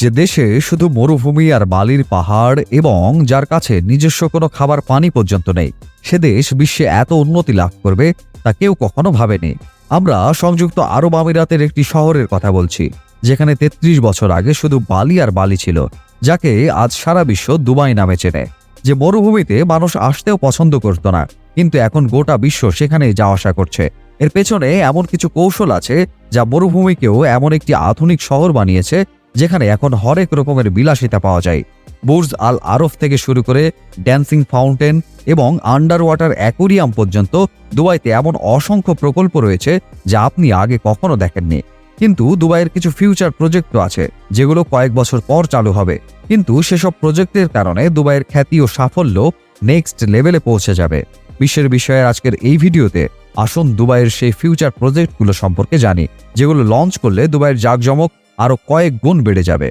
যে দেশে শুধু মরুভূমি আর বালির পাহাড় এবং যার কাছে নিজস্ব কোনো খাবার পানি পর্যন্ত নেই, সে দেশ বিশ্বে এত উন্নতি লাভ করবে তা কেউ কখনো ভাবেনি। আমরা সংযুক্ত আরব আমিরাতের একটি শহরের কথা বলছি, যেখানে ৩৩ বছর আগে শুধু বালি আর বালি ছিল, যাকে আজ সারা বিশ্ব দুবাই নামে চেনে। যে মরুভূমিতে মানুষ আসতেও পছন্দ করত না, কিন্তু এখন গোটা বিশ্ব সেখানে যাওয়া আসা করছে। এর পেছনে এমন কিছু কৌশল আছে, যা মরুভূমিকেও এমন একটি আধুনিক শহর বানিয়েছে যেখানে এখন হরেক রকমের বিলাসিতা পাওয়া যায়। বুর্জ আল আরফ থেকে শুরু করে ড্যান্সিং ফাউন্টেন এবং আন্ডার ওয়াটার অ্যাকোরিয়াম পর্যন্ত দুবাইতে এমন অসংখ্য প্রকল্প রয়েছে যা আপনি আগে কখনো দেখেননি। কিন্তু দুবাইয়ের কিছু ফিউচার প্রজেক্টও আছে, যেগুলো কয়েক বছর পর চালু হবে। কিন্তু সেসব প্রজেক্টের কারণে দুবাইয়ের খ্যাতি ও সাফল্য নেক্সট লেভেলে পৌঁছে যাবে। বিশ্বের বিষয়ে আজকের এই ভিডিওতে আসুন দুবাইয়ের সেই ফিউচার প্রজেক্টগুলো সম্পর্কে জানি, যেগুলো লঞ্চ করলে দুবাইয়ের জাঁকজমক আরও কয়েক গুণ বেড়ে যাবে।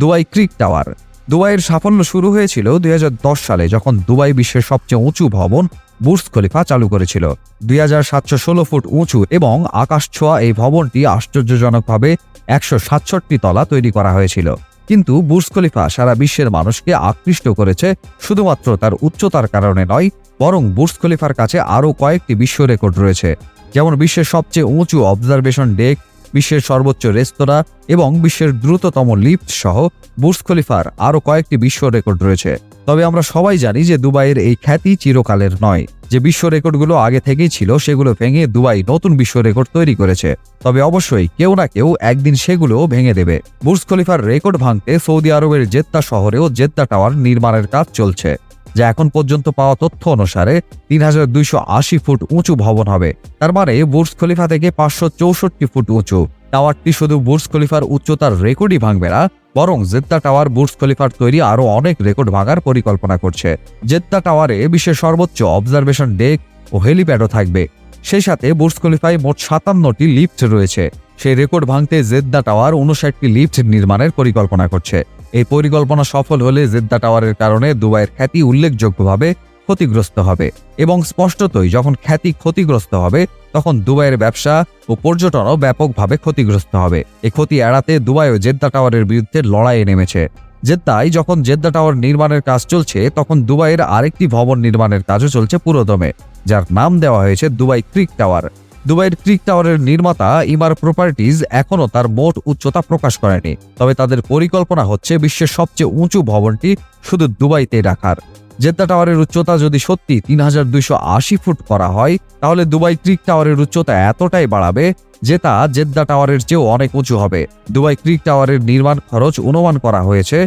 Dubai creek tower. দুবাইয়ের সাফল্য শুরু হয়েছিল দুই হাজার দশ সালে, যখন দুবাই বিশ্বের সবচেয়ে উঁচু ভবন বুর্জ খলিফা চালু করেছিল। দুই হাজার সাতশো ষোলো ফুট উঁচু এবং আকাশ ছোঁয়া এই ভবনটি আশ্চর্যজনকভাবে একশো সাতষট্টি তলা তৈরি করা হয়েছিল। কিন্তু বুর্জ খলিফা সারা বিশ্বের মানুষকে আকৃষ্ট করেছে শুধুমাত্র তার উচ্চতার কারণে নয় বরং বুর্জ খলিফার কাছে আরও কয়েকটি বিশ্ব রেকর্ড রয়েছে, যেমন বিশ্বের সবচেয়ে উঁচু অবজারভেশন ডেক, বিশ্বের সর্বোচ্চ রেস্তোরাঁ এবং বিশ্বের দ্রুততম লিফট সহ বুর্জ খলিফার আরও কয়েকটি বিশ্ব রেকর্ড রয়েছে। তবে আমরা সবাই জানি যে দুবাইয়ের এই খ্যাতি চিরকালের নয়। যে বিশ্ব রেকর্ডগুলো আগে থেকেই ছিল, সেগুলো ভেঙে দুবাই নতুন বিশ্ব রেকর্ড তৈরি করেছে। তবে অবশ্যই কেউ না কেউ একদিন সেগুলোও ভেঙে দেবে। বুর্জ খলিফার রেকর্ড ভাঙতে সৌদি আরবের জেদ্দা শহরেও জেদ্দা টাওয়ার নির্মাণের কাজ চলছে। যা এখন পর্যন্ত পাওয়া তথ্য অনুসারে তিন হাজার দুইশো আশি ফুট উঁচু ভবন হবে। তার মানে বুর্জ খলিফা থেকে পাঁচশো চৌষট্টি ফুট উঁচু। টাওয়ারটি শুধু বুর্জ খলিফার উচ্চতার রেকর্ডই ভাঙবে না, বরং জেদ্দা টাওয়ার বুর্জ খলিফার তৈরি আরও অনেক রেকর্ড ভাঙার পরিকল্পনা করছে। জেদ্দা টাওয়ারে বিশ্বের সর্বোচ্চ অবজারভেশন ডেক ও হেলিপ্যাডও থাকবে। সেই সাথে বুর্জ খলিফায় মোট সাতান্নটি লিফট রয়েছে। সেই রেকর্ড ভাঙতে জেদ্দা টাওয়ার উনষাটটি লিফট নির্মাণের পরিকল্পনা করছে। এই পরিকল্পনা সফল হলে জেদ্দা টাওয়ারের কারণে দুবাইয়ের খ্যাতি উল্লেখযোগ্যভাবে ক্ষতিগ্রস্ত হবে এবং স্পষ্টতই যখন খ্যাতি ক্ষতিগ্রস্ত হবে, তখন দুবাইয়ের ব্যবসা ও পর্যটনও ব্যাপকভাবে ক্ষতিগ্রস্ত হবে। এ ক্ষতি এড়াতে দুবাই ও জেদ্দা টাওয়ারের বিরুদ্ধে লড়াইয়ে নেমেছে। জেদ্দায় যখন জেদ্দা টাওয়ার নির্মাণের কাজ চলছে, তখন দুবাইয়ের আরেকটি ভবন নির্মাণের কাজও চলছে পুরোদমে, যার নাম দেওয়া হয়েছে দুবাই ক্রিক টাওয়ার। দুবাইয়ের ক্রিক টাওয়ারের নির্মাতা ইমার প্রপার্টিজ এখনও তার মোট উচ্চতা প্রকাশ করেনি। তবে তাদের পরিকল্পনা হচ্ছে বিশ্বের সবচেয়ে উঁচু ভবনটি শুধু দুবাইতে রাখার। জেদ্দা টাওয়ারের উচ্চতা যদি সত্যি তিন হাজার দুইশো আশি ফুট করা হয়, তাহলে দুবাই ক্রিক টাওয়ারের উচ্চতা এতটাই বাড়াবে যে তা জেদ্দা টাওয়ারের চেয়েও অনেক উঁচু হবে। দুবাই ক্রিক টাওয়ারের নির্মাণ খরচ অনুমান করা হয়েছে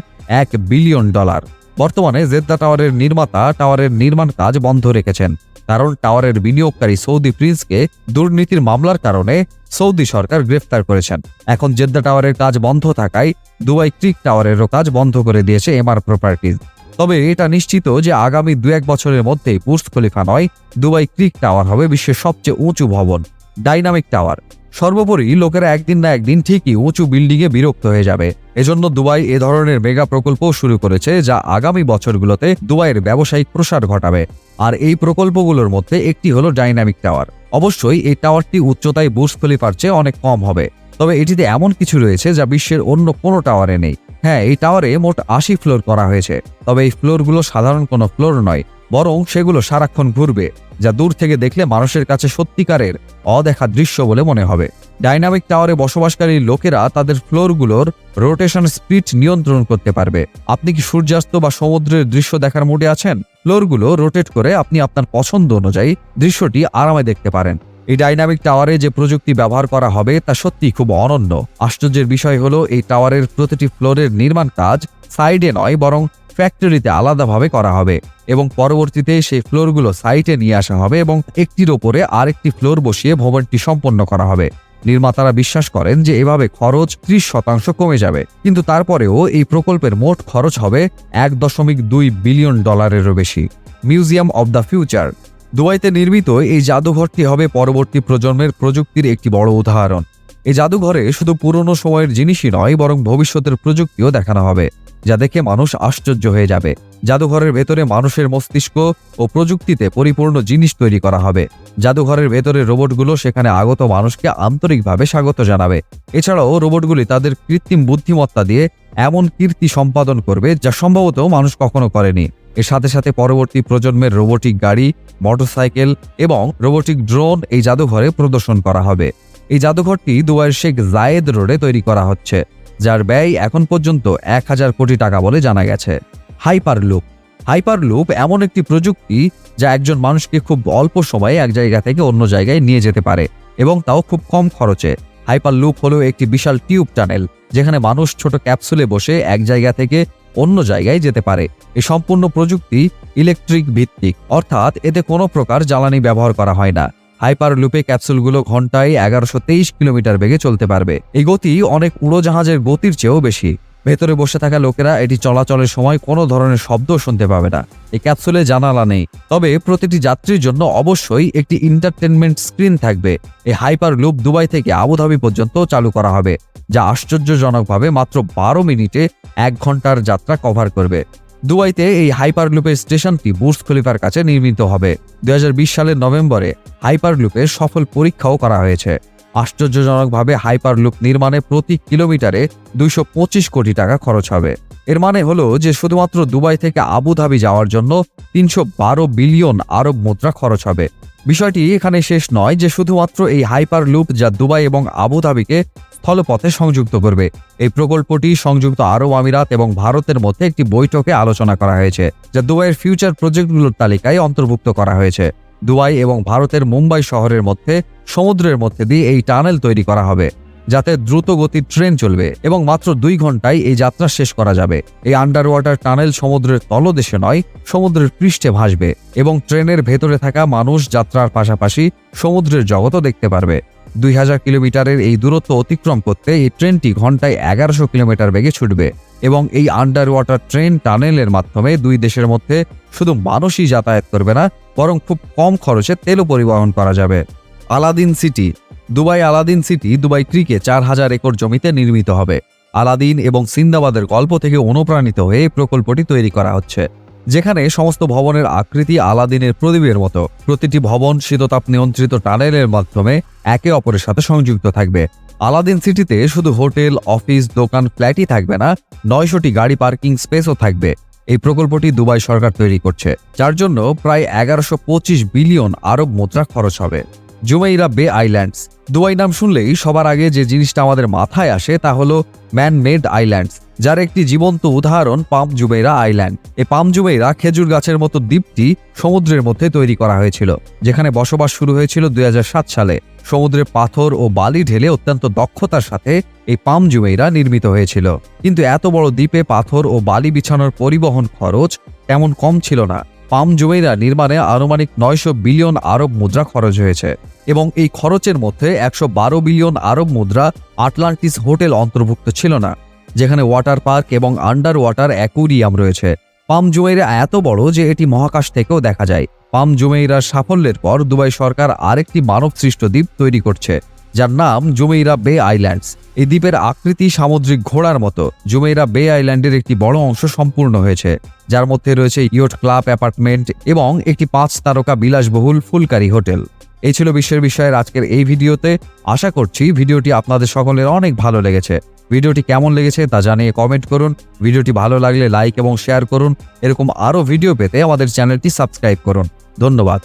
এক বিলিয়ন ডলার। বর্তমানে জেদ্দা টাওয়ারের নির্মাতা টাওয়ারের নির্মাণ কাজ বন্ধ রেখেছেন। কারণ টাওয়ারের বিনিয়োগকারী সৌদি প্রিন্সকে দুর্নীতির মামলার কারণে সৌদি সরকার গ্রেফতার করেছেন। এখন জেদ্দা টাওয়ারের কাজ বন্ধ থাকায় দুবাই ক্রিক টাওয়ারেরও কাজ বন্ধ করে দিয়েছে এমআর প্রপার্টিজ। তবে এটা নিশ্চিত যে আগামী দু এক বছরের মধ্যেই বুর্জ খলিফা নয়, দুবাই ক্রিক টাওয়ার হবে বিশ্বের সবচেয়ে উঁচু ভবন, ডাইনামিক টাওয়ার। সর্বোপরি লোকেরা একদিন না একদিন ঠিকই উঁচু বিল্ডিংয়ে বিরক্ত হয়ে যাবে। এজন্য দুবাই এ ধরনের মেগা প্রকল্প শুরু করেছে যা আগামী বছরগুলোতে দুবাইয়ের ব্যবসায়িক প্রসার ঘটাবে। আর এই প্রকল্পগুলোর মধ্যে একটি হলো ডাইনামিক টাওয়ার। অবশ্যই এই টাওয়ারটি উচ্চতায় বুর্জ খলিফার চেয়ে অনেক কম হবে। তবে এটিতে এমন কিছু রয়েছে যা বিশ্বের অন্য কোনো টাওয়ারে নেই। হ্যাঁ এই টাওয়ারে মোট আশি ফ্লোর করা হয়েছে। তবে এই ফ্লোরগুলো সাধারণ কোনো ফ্লোর নয়, বরং সেগুলো সারাক্ষণ ঘুরবে, যা দূর থেকে দেখলে মানুষের কাছে সত্যিকারের অদেখা দৃশ্য বলে মনে হবে। ডাইনামিক টাওয়ারে বসবাসকারী লোকেরা তাদের ফ্লোরগুলোর রোটেশন স্পিড নিয়ন্ত্রণ করতে পারবে। আপনি কি সূর্যাস্ত বা সমুদ্রের দৃশ্য দেখার মুডে আছেন? ফ্লোরগুলো রোটেট করে আপনি আপনার পছন্দ অনুযায়ী দৃশ্যটি আরামে দেখতে পারেন। এই ডাইনামিক টাওয়ারে যে প্রযুক্তি ব্যবহার করা হবে, তা সত্যিই খুব অনন্য। আশ্চর্যের বিষয় হলো, এই টাওয়ারের প্রতিটি ফ্লোরের নির্মাণ কাজ সাইডে নয়, বরং ফ্যাক্টরিতে আলাদাভাবে করা হবে এবং পরবর্তীতে সেই ফ্লোরগুলো সাইটে নিয়ে আসা হবে এবং একটির ওপরে আরেকটি ফ্লোর বসিয়ে ভবনটি সম্পন্ন করা হবে। নির্মাতারা বিশ্বাস করেন যে এভাবে খরচ ত্রিশ শতাংশ কমে যাবে। কিন্তু তারপরেও এই প্রকল্পের মোট খরচ হবে এক দশমিক দুই বিলিয়ন ডলারেরও বেশি। Museum of the future. দুবাইতে নির্মিত এই জাদুঘরটি হবে পরবর্তী প্রজন্মের প্রযুক্তির একটি বড় উদাহরণ। এই জাদুঘরে শুধু পুরনো সময়ের জিনিসই নয়, বরং ভবিষ্যতের প্রযুক্তিও দেখানো হবে। যা দেখে মানুষ আশ্চর্য হয়ে যাবে। জাদুঘরের ভেতরে মানুষের মস্তিষ্ক ও প্রযুক্তিতে পরিপূর্ণ জিনিস তৈরি করা হবে। জাদুঘরের ভেতরে রোবটগুলো সেখানে আগত মানুষকে আন্তরিকভাবে স্বাগত জানাবে। এছাড়াও রোবটগুলি তাদের কৃত্রিম বুদ্ধিমত্তা দিয়ে এমন কীর্তি সম্পাদন করবে যা সম্ভবত মানুষ কখনো করেনি। এর সাথে সাথে পরবর্তী প্রজন্মের রোবোটিক গাড়ি, মোটরসাইকেল এবং রোবোটিক ড্রোন এই জাদুঘরে প্রদর্শন করা হবে। এই জাদুঘরটি দুবাইয়ের শেখ জায়েদ রোডে তৈরি করা হচ্ছে। যার ব্যয় এখন পর্যন্ত এক হাজার কোটি টাকা বলে জানা গেছে। হাইপার লুপ হাইপার লুপ এমন একটি প্রযুক্তি যা একজন মানুষকে খুব অল্প সময়ে এক জায়গা থেকে অন্য জায়গায় নিয়ে যেতে পারে এবং তাও খুব কম খরচে। হাইপার লুপ হলো একটি বিশাল টিউব টানেল, যেখানে মানুষ ছোট ক্যাপসুলে বসে এক জায়গা থেকে অন্য জায়গায় যেতে পারে। এই সম্পূর্ণ প্রযুক্তি ইলেকট্রিক ভিত্তিক, অর্থাৎ এতে কোনো প্রকার জ্বালানি ব্যবহার করা হয় না। হাইপার লুপে ক্যাপসুলগুলো ঘন্টায় এগারোশো কিলোমিটার বেগে চলতে পারবে। এই গতি অনেক উড়োজাহাজের গতির চেয়েও বেশি। ভেতরে বসে থাকা লোকেরা এটি চলাচলের সময় কোনো ধরনের শব্দ শুনতে পাবে না। এই ক্যাপসুলে জানালা নেই। তবে প্রতিটি যাত্রীর জন্য অবশ্যই একটি এন্টারটেনমেন্ট স্ক্রিন থাকবে। এই হাইপার লুপ দুবাই থেকে আবুধাবি পর্যন্ত চালু করা হবে, যা আশ্চর্যজনকভাবে মাত্র বারো মিনিটে এক ঘণ্টার যাত্রা কভার করবে। দুবাইতে এই হাইপারলুপের স্টেশনটি বুর্জ খলিফার কাছে নির্মিত হবে। দু হাজার বিশ সালের নভেম্বরে হাইপার লুপের সফল পরীক্ষাও করা হয়েছে। আশ্চর্যজনকভাবে হাইপারলুপ নির্মাণে প্রতি কিলোমিটারে দুইশো পঁচিশ কোটি টাকা খরচ হবে। এর মানে হলো যে শুধুমাত্র দুবাই থেকে আবুধাবি যাওয়ার জন্য তিনশো বারো বিলিয়ন আরব মুদ্রা খরচ হবে। বিষয়টি এখানে শেষ নয় যে শুধুমাত্র এই হাইপার লুপ যা দুবাই এবং আবুধাবিকে স্থলপথে সংযুক্ত করবে। এই প্রকল্পটি সংযুক্ত আরব আমিরাত এবং ভারতের মধ্যে একটি বৈঠকে আলোচনা করা হয়েছে, যা দুবাইয়ের ফিউচার প্রজেক্টগুলোর তালিকায় অন্তর্ভুক্ত করা হয়েছে। দুবাই এবং ভারতের মুম্বাই শহরের মধ্যে সমুদ্রের মধ্যে দিয়ে এই টানেল তৈরি করা হবে। যাতে দ্রুত গতির ট্রেন চলবে এবং মাত্র দুই ঘন্টায় এই যাত্রা শেষ করা যাবে। এই আন্ডার ওয়াটার টানেল সমুদ্রের তলদেশে নয়, সমুদ্রের পৃষ্ঠে ভাসবে এবং ট্রেনের ভেতরে থাকা মানুষ যাত্রার পাশাপাশি সমুদ্রের জগতও দেখতে পারবে। দুই হাজার কিলোমিটারের এই দূরত্ব অতিক্রম করতে এই ট্রেনটি ঘন্টায় এগারোশো কিলোমিটার বেগে ছুটবে এবং এই আন্ডার ওয়াটার ট্রেন টানেলের মাধ্যমে দুই দেশের মধ্যে শুধু মানুষই যাতায়াত করবে না, বরং খুব কম খরচে তেলও পরিবহন করা যাবে। Aladdin city Dubai Aladdin city Dubai ক্রিকে চার হাজার একর জমিতে নির্মিত হবে। আলাদিন এবং সিন্দাবাদের গল্প থেকে অনুপ্রাণিত হয়ে এই প্রকল্পটি তৈরি করা হচ্ছে, যেখানে সমস্ত ভবনের আকৃতি আলাদিনের প্রদীপের মতো। প্রতিটি ভবন শীততাপ নিয়ন্ত্রিত টানেলের মাধ্যমে একে অপরের সাথে সংযুক্ত থাকবে। আলাদিন সিটিতে শুধু হোটেল, অফিস, দোকান, ফ্ল্যাটই থাকবে না, নয়শোটি গাড়ি, পার্কিং স্পেসও থাকবে। এই প্রকল্পটি দুবাই সরকার তৈরি করছে, যার জন্য প্রায় এগারোশো বিলিয়ন আরব মুদ্রা খরচ হবে। জুমাইরা বে আইল্যান্ডস। দুবাই নাম শুনলেই সবার আগে যে জিনিসটা আমাদের মাথায় আসে তা হলো ম্যান মেড আইল্যান্ডস, যার একটি জীবন্ত উদাহরণ পাম জুমেইরা আইল্যান্ড। এই পাম জুমেইরা খেজুর গাছের মতো দ্বীপটি সমুদ্রের মধ্যে তৈরি করা হয়েছিল, যেখানে বসবাস শুরু হয়েছিল দুই হাজার সাত সালে। সমুদ্রে পাথর ও বালি ঢেলে অত্যন্ত দক্ষতার সাথে এই পাম জুমেইরা নির্মিত হয়েছিল। কিন্তু এত বড় দ্বীপে পাথর ও বালি বিছানোর পরিবহন খরচ তেমন কম ছিল না। পাম জুমেইরা নির্মাণে আনুমানিক নয়শো বিলিয়ন আরব মুদ্রা খরচ হয়েছে এবং এই খরচের মধ্যে একশো বারো বিলিয়ন আরব মুদ্রা আটলান্টিস হোটেল অন্তর্ভুক্ত ছিল না, যেখানে ওয়াটার পার্ক এবং আন্ডার ওয়াটার অ্যাকুরিয়াম রয়েছে। পাম জুমেইরা এত বড় যে এটি মহাকাশ থেকেও দেখা যায়। পাম জুমেইরার সাফল্যের পর দুবাই সরকার আরেকটি মানবসৃষ্ট দ্বীপ তৈরি করছে। যার নাম জুমেইরা বে আইল্যান্ডস। এই দ্বীপের আকৃতি সামুদ্রিক ঘোড়ার মতো। জুমেইরা বে আইল্যান্ডের একটি বড় অংশ সম্পূর্ণ হয়েছে, যার মধ্যে রয়েছে ইয়ট ক্লাব অ্যাপার্টমেন্ট এবং একটি পাঁচ তারকা বিলাসবহুল ফুলকারি হোটেল। এই ছিল বিশ্বের বিষয়ের আজকের এই ভিডিওতে। আশা করছি ভিডিওটি আপনাদের সকলের অনেক ভালো লেগেছে। ভিডিওটি কেমন লেগেছে তা জানিয়ে কমেন্ট করুন। ভিডিওটি ভালো লাগলে লাইক এবং শেয়ার করুন। এরকম আরও ভিডিও পেতে আমাদের চ্যানেলটি সাবস্ক্রাইব করুন। ধন্যবাদ।